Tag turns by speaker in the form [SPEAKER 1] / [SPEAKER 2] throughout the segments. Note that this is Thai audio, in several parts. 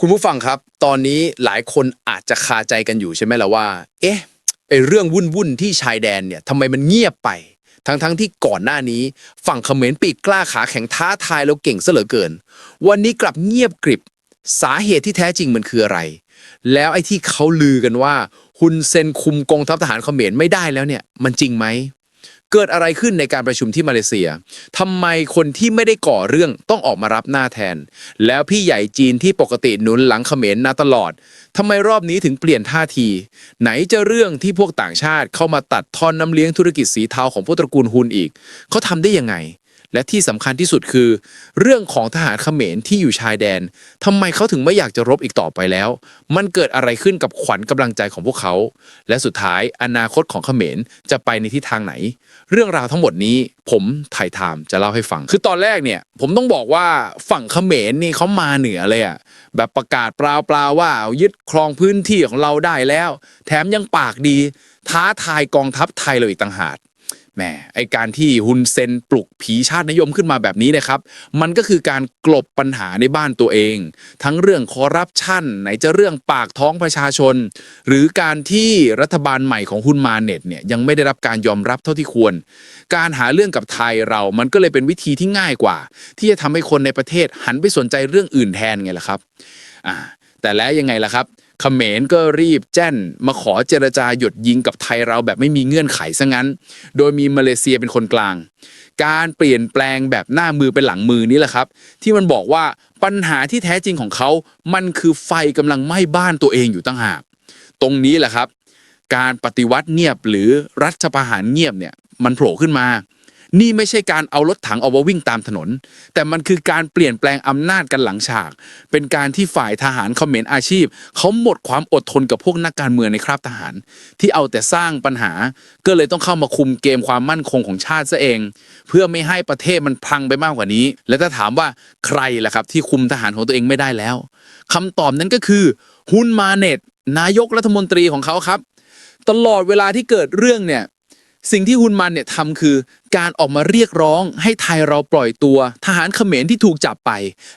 [SPEAKER 1] คุณผู้ฟังครับ ตอนนี้หลายคนอาจจะคาใจกันอยู่ใช่ไหมล่ะว่า เอ๊ะไอเรื่องวุ่นวุ่นที่ชายแดนเนี่ยทำไมมันเงียบไป ทั้งๆที่ก่อนหน้านี้ ฝั่งเขมรปีกกล้าขาแข็งท้าทายแล้วเก่งซะเหลือเกิน วันนี้กลับเงียบกริบ สาเหตุที่แท้จริงมันคืออะไร แล้วไอ้ที่เขาลือกันว่าฮุนเซนคุมกองทัพทหารเขมรไม่ได้แล้วเนี่ย มันจริงไหม เกิดอะไรขึ้นในการประชุมที่มาเลเซียทำไมคนที่ไม่ได้ก่อเรื่องต้องออกมารับหน้าแทน แล้วพี่ใหญ่จีนที่ปกติหนุนหลังเขมรนาตลอดทำไมรอบนี้ถึงเปลี่ยนท่าที ไหนจะเรื่องที่พวกต่างชาติเข้ามาตัดทอนน้ำเลี้ยงธุรกิจสีเทาของพวกตระกูลฮุนอีกเขาทำได้ยังไง และที่สำคัญที่สุดคือ เรื่องของทหารเขมรที่อยู่ชายแดนทำไมเขาถึงไม่อยากจะรบอีกต่อไปแล้ว มันเกิดอะไรขึ้นกับขวัญกำลังใจของพวกเขา และสุดท้ายอนาคตของเขมรจะไปในทิศทางไหน เรื่องราวทั้งหมดนี้ผมถ่ายถามจะเล่าให้ฟัง คือตอนแรกเนี่ย ผมต้องบอกว่าฝั่งเขมรนี่เขามาเหนือเลยอะแบบประกาศเปล่าๆว่ายึดครองพื้นที่ของเราได้แล้ว แถมยังปากดี ท้าทายกองทัพไทยเลยอีกต่างหาก แหมไอการที่ฮุนเซนปลุกผีชาตินิยมขึ้นมาแบบนี้นะครับ มันก็คือการกลบปัญหาในบ้านตัวเอง ทั้งเรื่องคอร์รัปชันไหนจะเรื่องปากท้องประชาชน หรือการที่รัฐบาลใหม่ของฮุนมาเน็ตเนี่ยยังไม่ได้รับการยอมรับเท่าที่ควร การหาเรื่องกับไทยเรามันก็เลยเป็นวิธีที่ง่ายกว่า ที่จะทำให้คนในประเทศหันไปสนใจเรื่องอื่นแทนไงล่ะครับอ่าแต่แล้วยังไงล่ะครับ เขมรก็รีบแจ้น มาขอเจรจาหยุดยิงกับไทยเราแบบไม่มีเงื่อนไขซะงั้น โดยมีมาเลเซียเป็นคนกลาง การเปลี่ยนแปลงแบบหน้ามือเป็นหลังมือนี่แหละครับ ที่มันบอกว่าปัญหาที่แท้จริงของเขา มันคือไฟกำลังไหม้บ้านตัวเองอยู่ตั้งหากตรงนี้แหละครับ การปฏิวัติเงียบหรือรัฐประหารเงียบเนี่ยมันโผล่ขึ้นมา นี่ไม่ใช่การเอารถถังออกมาวิ่งตามถนน แต่มันคือการเปลี่ยนแปลงอำนาจกันหลังฉาก เป็นการที่ฝ่ายทหารเขมรอาชีพ เขาหมดความอดทนกับพวกนักการเมืองในคราบทหาร ที่เอาแต่สร้างปัญหา ก็เลยต้องเข้ามาคุมเกมความมั่นคงของชาติซะเอง เพื่อไม่ให้ประเทศมันพังไปมากกว่านี้ และถ้าถามว่าใครล่ะครับที่คุมทหารของตัวเองไม่ได้แล้วคำตอบนั้นก็คือฮุนมาเน็ตนายกรัฐมนตรีของเขาครับ ตลอดเวลาที่เกิดเรื่องเนี่ย สิ่งที่ฮุนมันเนี่ยทำคือ การออกมาเรียกร้องให้ไทยเราปล่อยตัว ทหารเขมรที่ถูกจับไป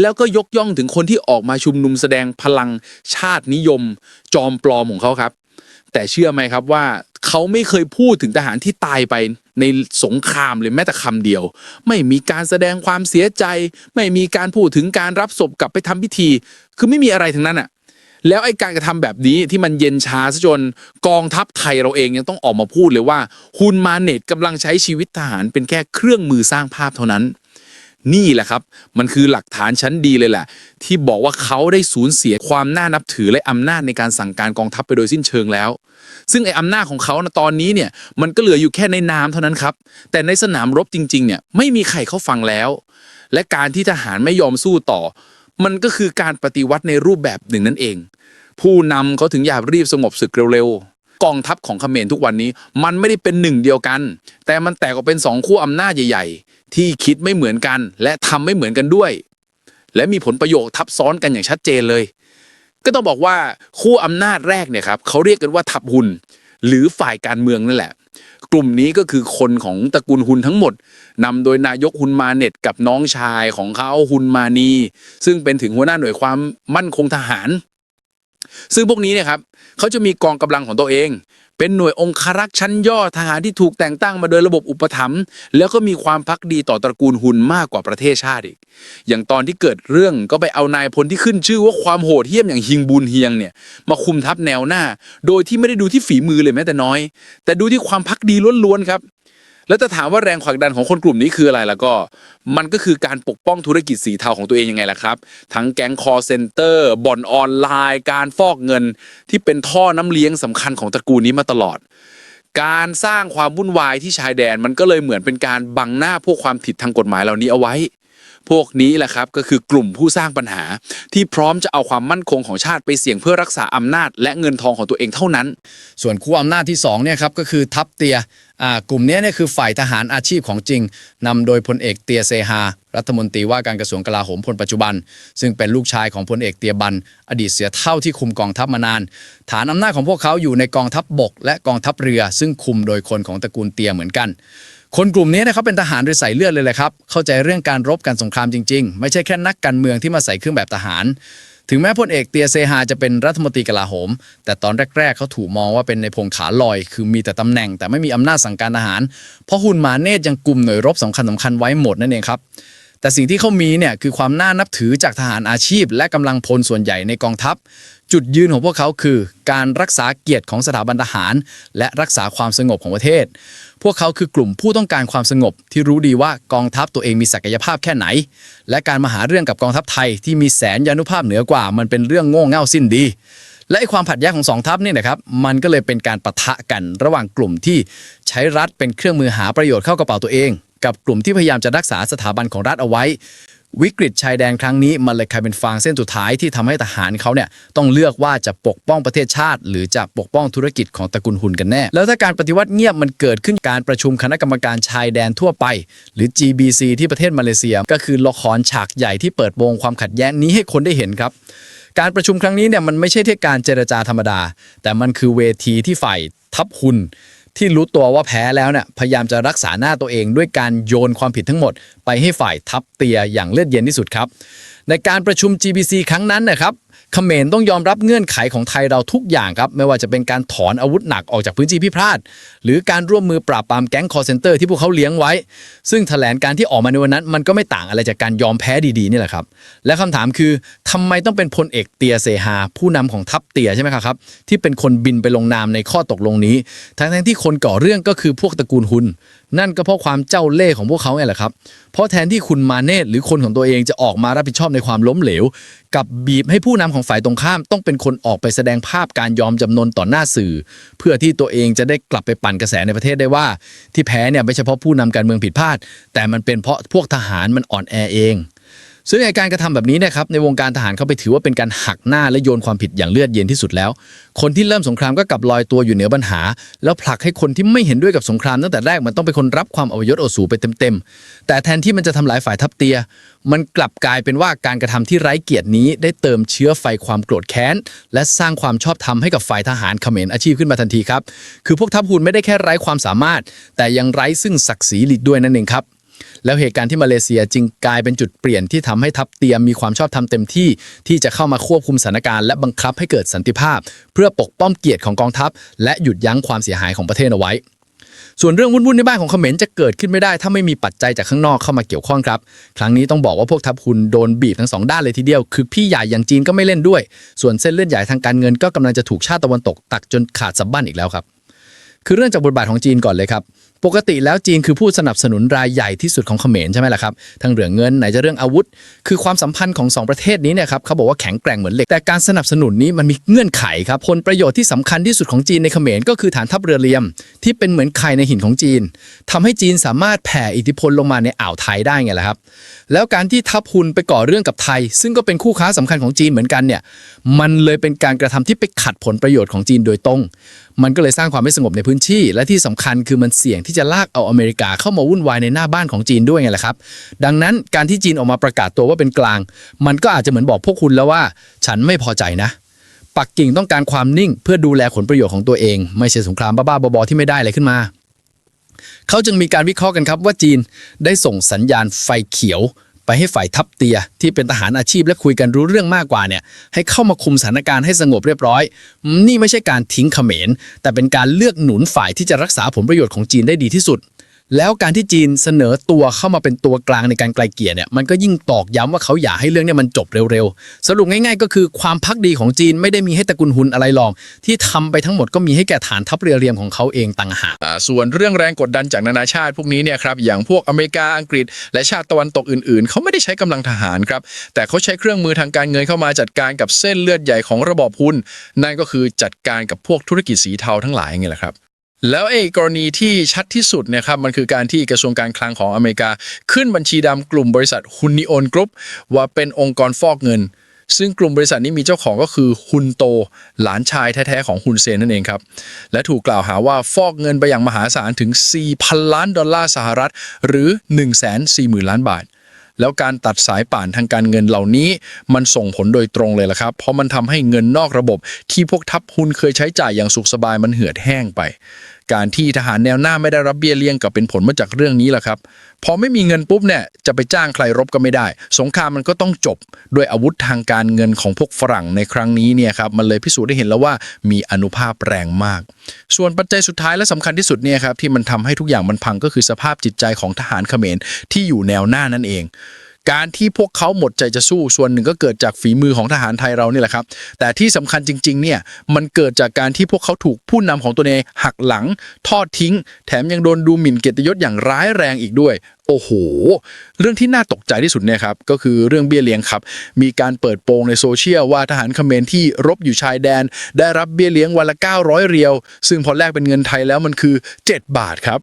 [SPEAKER 1] แล้วก็ยกย่องถึงคนที่ออกมาชุมนุมแสดงพลังชาตินิยม จอมปลอมของเขาครับ แต่เชื่อไหมครับว่าเขาไม่เคยพูดถึงทหารที่ตายไปในสงครามเลยแม้แต่คำเดียว ไม่มีการแสดงความเสียใจ ไม่มีการพูดถึงการรับศพกลับไปทำพิธี คือไม่มีอะไรทั้งนั้นอะ แล้วไอ้การกระทำแบบนี้ที่มันเย็นชาซะจนกองทัพไทยเราเองยังต้องออกมาพูดเลยว่าฮุนมาเน็ตกำลังใช้ชีวิตทหารเป็นแค่เครื่องมือสร้างภาพเท่านั้น นี่แหละครับ มันคือหลักฐานชั้นดีเลยแหละ ที่บอกว่าเขาได้สูญเสียความน่านับถือและอำนาจในการสั่งการกองทัพไปโดยสิ้นเชิงแล้ว ซึ่งไอ้อำนาจของเขานะตอนนี้เนี่ยมันก็เหลืออยู่แค่ในนามเท่านั้นครับแต่ในสนามรบจริงๆเนี่ยไม่มีใครเขาฟังแล้ว และการที่ทหารไม่ยอมสู้ต่อ มันก็คือการปฏิวัติในรูปแบบหนึ่งนั่นเอง ผู้นำเขาถึงอยากรีบสงบศึกเร็วๆกองทัพของเขมรทุกวันนี้มันไม่ได้เป็นหนึ่งเดียวกัน แต่มันแตกออกเป็นสองขั้วอำนาจใหญ่ๆ ที่คิดไม่เหมือนกัน และทำไม่เหมือนกันด้วย และมีผลประโยชน์ทับซ้อนกันอย่างชัดเจนเลย ก็ต้องบอกว่าคู่อำนาจแรกเนี่ยครับเขาเรียกกันว่าทับหุนหรือฝ่ายการเมืองนั่นแหละ กลุ่มนี้ก็คือคนของตระกูลฮุนทั้งหมดนำโดยนายกฮุนมาเน็ตกับน้องชายของเขาฮุนมานี ซึ่งเป็นถึงหัวหน้าหน่วยความมั่นคงทหาร ซึ่งพวกนี้เนี่ยครับเขาจะมีกองกำลังของตัวเอง เป็นหน่วยองครักษ์ชั้นยอดทหารที่ถูกแต่งตั้งมาโดยระบบอุปถัมภ์แล้วก็มีความพักดีต่อตระกูลหุนมากกว่าประเทศชาติอีก อย่างตอนที่เกิดเรื่องก็ไปเอานายพลที่ขึ้นชื่อว่าความโหดเหี้ยมอย่างฮิงบุนเฮียงเนี่ยมาคุมทัพแนวหน้า โดยที่ไม่ได้ดูที่ฝีมือเลยแม้แต่น้อย แต่ดูที่ความพักดีล้วนๆครับ แล้วจะถามว่าแรงผลักดันของคนกลุ่มนี้คืออะไรแล้วก็ มันก็คือการปกป้องธุรกิจสีเทาของตัวเองยังไงล่ะครับ ทั้งแก๊งคอเซ็นเตอร์บ่อนออนไลน์ การฟอกเงินที่เป็นท่อน้ำเลี้ยงสำคัญของตระกูลนี้มาตลอด การสร้างความวุ่นวายที่ชายแดนมันก็เลยเหมือนเป็นการบังหน้าพวกความผิดทางกฎหมายเหล่านี้เอาไว้ พวกนี้แหละครับก็คือกลุ่มผู้สร้างปัญหา ที่พร้อมจะเอาความมั่นคงของชาติไปเสี่ยงเพื่อรักษาอำนาจ และเงินทองของตัวเองเท่านั้น
[SPEAKER 2] ส่วนคู่อำนาจที่2เนี่ยครับก็คือทัพเตียอ่ากลุ่มนี้เนี่ยคือฝ่ายทหารอาชีพของจริงนำโดยพลเอกเตียเซฮารัฐมนตรีว่าการกระทรวงกลาโหมคนปัจจุบัน ซึ่งเป็นลูกชายของพลเอกเตียบัน อดีตเสียเท่าที่คุมกองทัพมานาน ฐานอำนาจของพวกเขาอยู่ในกองทัพบบก และกองทัพเรือ ซึ่งคุมโดยคนของตระกูลเตียเหมือนกัน คนกลุ่มนี้นะเขาเป็นทหารโดยใส่เลือดเลยแหละครับ เข้าใจเรื่องการรบการสงครามจริงๆ ไม่ใช่แค่นักการเมืองที่มาใส่เครื่องแบบทหาร ถึงแม้พลเอกเตียเซฮาจะเป็นรัฐมนตรีกลาโหม แต่ตอนแรก ๆเขาถูกมองว่าเป็นในพงขาลอย คือมีแต่ตำแหน่งแต่ไม่มีอำนาจสั่งการทหาร เพราะหุนมาเนตยังกลุ่มหน่วยรบสำคัญสคัญไว้หมดนั่นเองครับ แต่สิ่งที่เขามีเนี่ยคือความน่านับถือจากทหารอาชีพ และกำลังพลส่วนใหญ่ในกองทัพ จุดยืนของพวกเขาคือ การรักษาเกียรติของสถาบันทหาร และรักษาความสงบของประเทศ พวกเขาคือกลุ่มผู้ต้องการความสงบ ที่รู้ดีว่ากองทัพตัวเองมีศักยภาพแค่ไหน และการมาหาเรื่องกับกองทัพไทยที่มีแสนยานุภาพเหนือกว่า มันเป็นเรื่องโง่เง่าสิ้นดีและไอความผัดแย้งของสองทัพนี่นะครับ มันก็เลยเป็นการปะทะกันระหว่างกลุ่มที่ใช้รัฐเป็นเครื่องมือหาประโยชน์เข้ากระเป๋าตัวเอง กับกลุ่มที่พยายามจะรักษาสถาบันของรัฐเอาไว้ วิกฤตชายแดนครั้งนี้มันเลยกลายเป็นฟางเส้นสุดท้ายที่ทำให้ทหารเขาเนี่ยต้องเลือกว่าจะปกป้องประเทศชาติ หรือจะปกป้องธุรกิจของตระกูลหุ่นกันแน่ แล้วถ้าการปฏิวัติเงียบมันเกิดขึ้นการประชุมคณะกรรมการชายแดนทั่วไป หรือ GBC ที่ประเทศมาเลเซีย ก็คือละครฉากใหญ่ที่เปิดโปงความขัดแย้งนี้ให้คนได้เห็นครับการประชุมครั้งนี้เนี่ยมันไม่ใช่ที่การเจรจาธรรมดา แต่มันคือเวทีที่ฝ่ายทัพหุน ที่รู้ตัวว่าแพ้แล้วเนี่ยพยายามจะรักษาหน้าตัวเองด้วยการโยนความผิดทั้งหมด ไปให้ฝ่ายทัพเตียอย่างเลือดเย็นที่สุดครับ ในการประชุม GBC ครั้งนั้นนะครับ เขมรต้องยอมรับเงื่อนไขของไทยเราทุกอย่างครับ ไม่ว่าจะเป็นการถอนอาวุธหนักออกจากพื้นที่พิพาทหรือการร่วมมือปราบปรามแก๊งคอร์เซนเตอร์ที่พวกเขาเลี้ยงไว้ ซึ่งแถลงการที่ออกมาในวันนั้น มันก็ไม่ต่างอะไรจากการยอมแพ้ดีๆนี่แหละครับ และคำถามคือทำไมต้องเป็นพลเอกเตียเซฮาผู้นำของทัพเตียใช่ไหมครับที่เป็นคนบินไปลงนามในข้อตกลงนี้ ทั้งๆที่คนก่อเรื่องก็คือพวกตระกูลหุน นั่นก็เพราะความเจ้าเล่ห์ของพวกเขาไงแหละครับ เพราะแทนที่คุณมาเนตหรือคนของตัวเองจะออกมารับผิดชอบในความล้มเหลว กับบีบให้ผู้นำของฝ่ายตรงข้าม ต้องเป็นคนออกไปแสดงภาพการยอมจำนนต่อหน้าสื่อ เพื่อที่ตัวเองจะได้กลับไปปั่นกระแสในประเทศได้ว่า ที่แพ้เนี่ยไม่เฉพาะผู้นำการเมืองผิดพลาด แต่มันเป็นเพราะพวกทหารมันอ่อนแอเอง ซึ่งการกระทำแบบนี้นะครับในวงการทหารเขาไปถือว่าเป็นการหักหน้าและโยนความผิดอย่างเลือดเย็นที่สุดแล้ว คนที่เริ่มสงครามก็กลับลอยตัวอยู่เหนือปัญหา แล้วผลักให้คนที่ไม่เห็นด้วยกับสงครามตั้งแต่แรกมันต้องเป็นคนรับความอวยยศโอสูไปเต็มๆ แต่แทนที่มันจะทำลายฝ่ายทัพเตีย มันกลับกลายเป็นว่าการกระทำที่ไร้เกียรตินี้ ได้เติมเชื้อไฟความโกรธแค้น และสร้างความชอบธรรมให้กับฝ่ายทหารเขมรอาชีพขึ้นมาทันทีครับคือพวกทัพหุนไม่ได้แค่ไร้ความสามารถ แต่ยังไร้ซึ่งศักดิ์ศรีหลีกด้วยนั่นเองครับ แล้วเหตุการณ์ที่มาเลเซียจึงกลายเป็นจุดเปลี่ยนที่ทำให้ทัพเตียมมีความชอบธรรมเต็มที่ ที่จะเข้ามาควบคุมสถานการณ์และบังคับให้เกิดสันติภาพ เพื่อปกป้องเกียรติของกองทัพ และหยุดยั้งความเสียหายของประเทศเอาไว้ ส่วนเรื่องวุ่นๆในบ้านของเขมรจะเกิดขึ้นไม่ได้ ถ้าไม่มีปัจจัยจากข้างนอกเข้ามาเกี่ยวข้องครับ ครั้งนี้ต้องบอกว่าพวกทัพคุณโดนบีบทั้งสองด้านเลยทีเดียว คือพี่ใหญ่อย่างจีนก็ไม่เล่นด้วย ส่วนเส้นเลือดใหญ่ทางการเงินก็กำลังจะถูกชาติตะวันตกตักจนขาดสะบั้นอีกแล้วครับคือเรื่องจากบทบาทของจีนก่อนเลยครับ ปกติแล้วจีนคือผู้สนับสนุนรายใหญ่ที่สุดของเขมรใช่ไหมล่ะครับทั้งเรื่องเงินไหนจะเรื่องอาวุธ คือความสัมพันธ์ของสองประเทศนี้เนี่ยครับเขาบอกว่าแข็งแกร่งเหมือนเหล็ก แต่การสนับสนุนนี้มันมีเงื่อนไขครับผลประโยชน์ที่สำคัญที่สุดของจีนในเขมรก็คือฐานทัพเรือเรียม ที่เป็นเหมือนไข่ในหินของจีนทำให้จีนสามารถแผ่อิทธิพลลงมาในอ่าวไทยได้ไงล่ะครับแล้วการที่ทัพหุนไปก่อเรื่องกับไทย ซึ่งก็เป็นคู่ค้าสำคัญของจีนเหมือนกันเนี่ยมันเลยเป็นการกระทำที่ไปขัดผลประโยชน์ของจีนโดยตรง มันก็เลยสร้างความไม่สงบในพื้นที่ และที่สำคัญคือมันเสี่ยงที่จะลากเอาอเมริกาเข้ามาวุ่นวายในหน้าบ้านของจีนด้วยไงล่ะครับ ดังนั้นการที่จีนออกมาประกาศตัวว่าเป็นกลาง มันก็อาจจะเหมือนบอกพวกคุณแล้วว่า ฉันไม่พอใจนะ ปักกิ่งต้องการความนิ่ง เพื่อดูแลผลประโยชน์ของตัวเอง ไม่ใช่สงครามบ้าๆบอๆที่ไม่ได้อะไรขึ้นมา เขาจึงมีการวิเคราะห์กันครับว่าจีนได้ส่งสัญญาณไฟเขียว ไปให้ฝ่ายทัพเตียที่เป็นทหารอาชีพและคุยกันรู้เรื่องมากกว่าเนี่ยให้เข้ามาคุมสถานการณ์ให้สงบเรียบร้อย นี่ไม่ใช่การทิ้งเขมร แต่เป็นการเลือกหนุนฝ่ายที่จะรักษาผลประโยชน์ของจีนได้ดีที่สุด แล้วการที่จีนเสนอตัวเข้ามาเป็นตัวกลางในการไกลเกลี่ยเนี่ยมันก็ยิ่งตอกย้ำว่าเขาอยากให้เรื่องเนี่ยมันจบเร็วๆ สรุปง่ายๆ ก็คือความพักดีของจีนไม่ได้มีให้ตระกุลหุนอะไรหรอกที่ทำไปทั้งหมดก็มีให้แก่ฐานทัพเรือเรียมของเขาเองต่างหาก
[SPEAKER 1] ส่วนเรื่องแรงกดดันจากนานาชาติพวกนี้เนี่ยครับอย่างพวกอเมริกาอังกฤษ และชาติตะวันตกอื่น ๆ เขาไม่ได้ใช้กำลังทหารครับแต่เขาใช้เครื่องมือทางการเงินเข้ามาจัดการกับเส้นเลือดใหญ่ของระบอบหุ้นนั่นก็คือจัดการกับพวกธุรกิจสีเทาทั้งหลายไงแหละครับ แล้วไอ้กรณีที่ชัดที่สุดเนะครับมันคือการที่กระทรวงการคลังของอเมริกา ขึ้นบัญชีดำกลุ่มบริษัทฮุนนิโอนกรุ๊ปว่าเป็นองค์กรฟอกเงิน ซึ่งกลุ่มบริษัทนี้มีเจ้าของก็คือฮุนโต หลานชายแท้ๆของฮุนเซนนั่นเองครับ และถูกกล่าวหาว่าฟอกเงินไปอย่างมหาศาลถึง 4,000 ล้านดอลลาร์สหรัฐ หรือ 140,000 ล้านบาท แล้วการตัดสายป่านทางการเงินเหล่านี้ มันส่งผลโดยตรงเลยล่ะครับ เพราะมันทำให้เงินนอกระบบ ที่พวกทัพหุนเคยใช้จ่ายอย่างสุขสบายมันเหือดแห้งไป การที่ทหารแนวหน้าไม่ได้รับเบี้ยเลี้ยงก็เป็นผลมาจากเรื่องนี้แหละครับ พอไม่มีเงินปุ๊บเนี่ยจะไปจ้างใครรบก็ไม่ได้ สงครามมันก็ต้องจบด้วยอาวุธทางการเงินของพวกฝรั่งในครั้งนี้เนี่ยครับมันเลยพิสูจน์ได้เห็นแล้วว่ามีอนุภาพแรงมาก ส่วนปัจจัยสุดท้ายและสำคัญที่สุดเนี่ยครับที่มันทำให้ทุกอย่างมันพังก็คือสภาพจิตใจของทหารเขมรที่อยู่แนวหน้านั่นเอง การที่พวกเขาหมดใจจะสู้ส่วนหนึ่งก็เกิดจากฝีมือของทหารไทยเรานี่แหละครับ แต่ที่สำคัญจริงๆเนี่ยมันเกิดจากการที่พวกเขาถูกผู้นำของตัวเองหักหลัง ทอดทิ้ง แถมยังโดนดูหมิ่นเกียรติยศอย่างร้ายแรงอีกด้วยโอ้โห เรื่องที่น่าตกใจที่สุดเนี่ยครับ ก็คือเรื่องเบี้ยเลี้ยงครับ มีการเปิดโปงในโซเชียลว่าทหารเขมรที่รบอยู่ชายแดน ได้รับเบี้ยเลี้ยงวันละ 900 เรียว ซึ่งพอแลกเป็นเงินไทยแล้วมันคือ 7 บาทครับ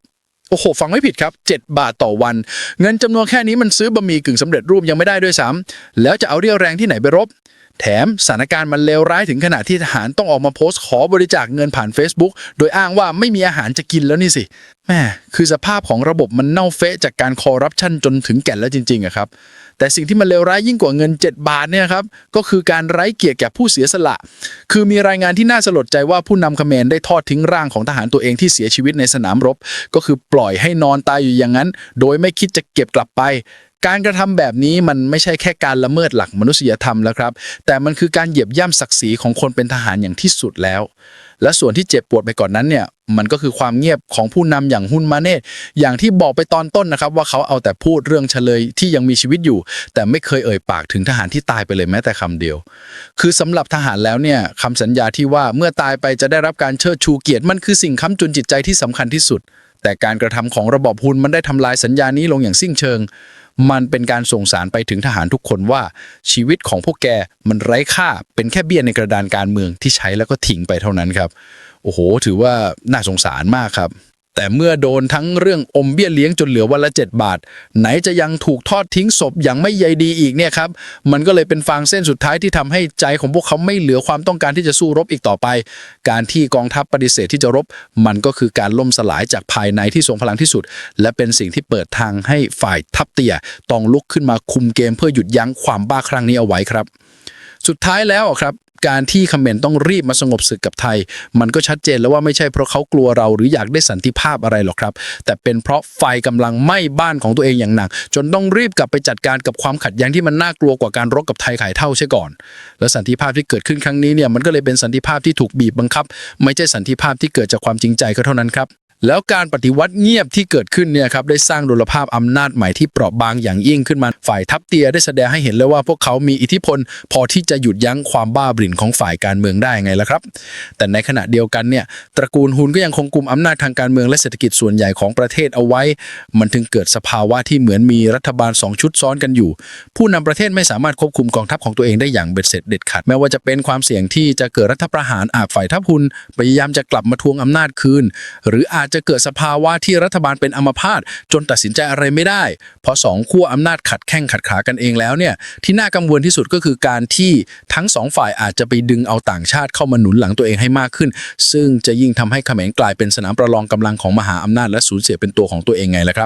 [SPEAKER 1] โอ้โห ฟังไม่ผิดครับ 7 บาทต่อวัน เงินจำนวนแค่นี้มันซื้อบะหมี่กึ่งสำเร็จรูปยังไม่ได้ด้วยซ้ำแล้วจะเอาเรี่ยวแรงที่ไหนไปรบ แถมสถานการณ์มันเลวร้ายถึงขนาดที่ทหารต้องออกมาโพสต์ขอบริจาคเงินผ่าน Facebook โดยอ้างว่าไม่มีอาหารจะกินแล้วนี่สิแม่คือสภาพของระบบมันเน่าเฟะจากการคอร์รัปชันจนถึงแก่นแล้วจริงๆอะครับ แต่สิ่งที่มันเลวร้ายยิ่งกว่าเงิน 7 บาทเนี่ยครับก็คือการไร้เกียรติแก่ผู้เสียสละ คือมีรายงานที่น่าสลดใจว่าผู้นำเขมรได้ทอดทิ้งร่างของทหารตัวเองที่เสียชีวิตในสนามรบ ก็คือปล่อยให้นอนตายอยู่อย่างนั้น โดยไม่คิดจะเก็บกลับไป การกระทำแบบนี้มันไม่ใช่แค่การละเมิดหลักมนุษยธรรมแล้วครับ แต่มันคือการเหยียบย่ำศักดิ์ศรีของคนเป็นทหารอย่างที่สุดแล้ว และส่วนที่เจ็บปวดไปก่อนนั้นเนี่ยมันก็คือความเงียบของผู้นำอย่างฮุนมาเน่อย่างที่บอกไปตอนต้นนะครับ ว่าเขาเอาแต่พูดเรื่องเฉลยที่ยังมีชีวิตอยู่ แต่ไม่เคยเอ่ยปากถึงทหารที่ตายไปเลยแม้แต่คำเดียว คือสำหรับทหารแล้วเนี่ยคำสัญญาที่ว่าเมื่อตายไปจะได้รับการเชิดชูเกียรติมันคือสิ่งค้ำจุนจิตใจที่สำคัญที่สุด แต่การกระทำของระบอบฮุนมันได้ทำลายสัญญานี้ลงอย่างสิ้นเชิง มันเป็นการส่งสารไปถึงทหารทุกคนว่า ชีวิตของพวกแกมันไร้ค่า เป็นแค่เบี้ยในกระดานการเมืองที่ใช้แล้วก็ทิ้งไปเท่านั้นครับ โอ้โห ถือว่าน่าสงสารมากครับ แต่เมื่อโดนทั้งเรื่องอมเบี้ยเลี้ยงจนเหลือวันละ 7 บาท ไหนจะยังถูกทอดทิ้งศพอย่างไม่ใยดีอีกเนี่ยครับ มันก็เลยเป็นฟางเส้นสุดท้ายที่ทำให้ใจของพวกเขาไม่เหลือความต้องการที่จะสู้รบอีกต่อไป การที่กองทัพปฏิเสธที่จะรบ มันก็คือการล่มสลายจากภายในที่ทรงพลังที่สุด และเป็นสิ่งที่เปิดทางให้ฝ่ายทัพเตี่ยต้องลุกขึ้นมาคุมเกมเพื่อหยุดยั้งความบ้าครั้งนี้เอาไว้ครับ สุดท้ายแล้วครับการที่เขมรต้องรีบมาสงบศึกกับไทย มันก็ชัดเจนแล้วว่าไม่ใช่เพราะเขากลัวเราหรืออยากได้สันติภาพอะไรหรอกครับ แต่เป็นเพราะไฟกำลังไหม้บ้านของตัวเองอย่างหนัก จนต้องรีบกลับไปจัดการกับความขัดแย้งที่มันน่ากลัวกว่าการรบกับไทยขายเท่าใช่ก่อน และสันติภาพที่เกิดขึ้นครั้งนี้เนี่ยมันก็เลยเป็นสันติภาพที่ถูกบีบบังคับ ไม่ใช่สันติภาพที่เกิดจากความจริงใจก็เท่านั้นครับ แล้วการปฏิวัติเงียบที่เกิดขึ้นเนี่ยครับได้สร้างดุลภาพอำนาจใหม่ที่เปราะบางอย่างยิ่งขึ้นมาฝ่ายทัพเตียได้แสดงให้เห็นเลยว่าพวกเขามีอิทธิพล พอที่จะหยุดยั้งความบ้าบิ่นของฝ่ายการเมืองได้ไงล่ะครับ แต่ในขณะเดียวกันเนี่ยตระกูลฮุนก็ยังคงกุมอำนาจทางการเมืองและเศรษฐกิจส่วนใหญ่ของประเทศเอาไว้ มันถึงเกิดสภาวะที่เหมือนมีรัฐบาลสองชุดซ้อนกันอยู่ ผู้นำประเทศไม่สามารถควบคุมกองทัพของตัวเองได้อย่างเบ็ดเสร็จเด็ดขาดแม้ว่าจะเป็นความเสี่ยงที่จะเกิดรัฐประหารอาจฝ่ายทัพฮุนพยายามจะกลับมาทวงอำนาจคืน หรืออาจจะเกิดสภาวะที่รัฐบาลเป็นอัมพาตจนตัดสินใจอะไรไม่ได้ เพราะสองขั้วอำนาจขัดแข้งขัดขากันเองแล้วเนี่ยที่น่ากังวลที่สุดก็คือการที่ทั้งสองฝ่ายอาจจะไปดึงเอาต่างชาติเข้ามาหนุนหลังตัวเองให้มากขึ้น ซึ่งจะยิ่งทำให้เขมรกลายเป็นสนามประลองกำลังของมหาอำนาจและสูญเสียเป็นตัวของตัวเองไงล่ะครับ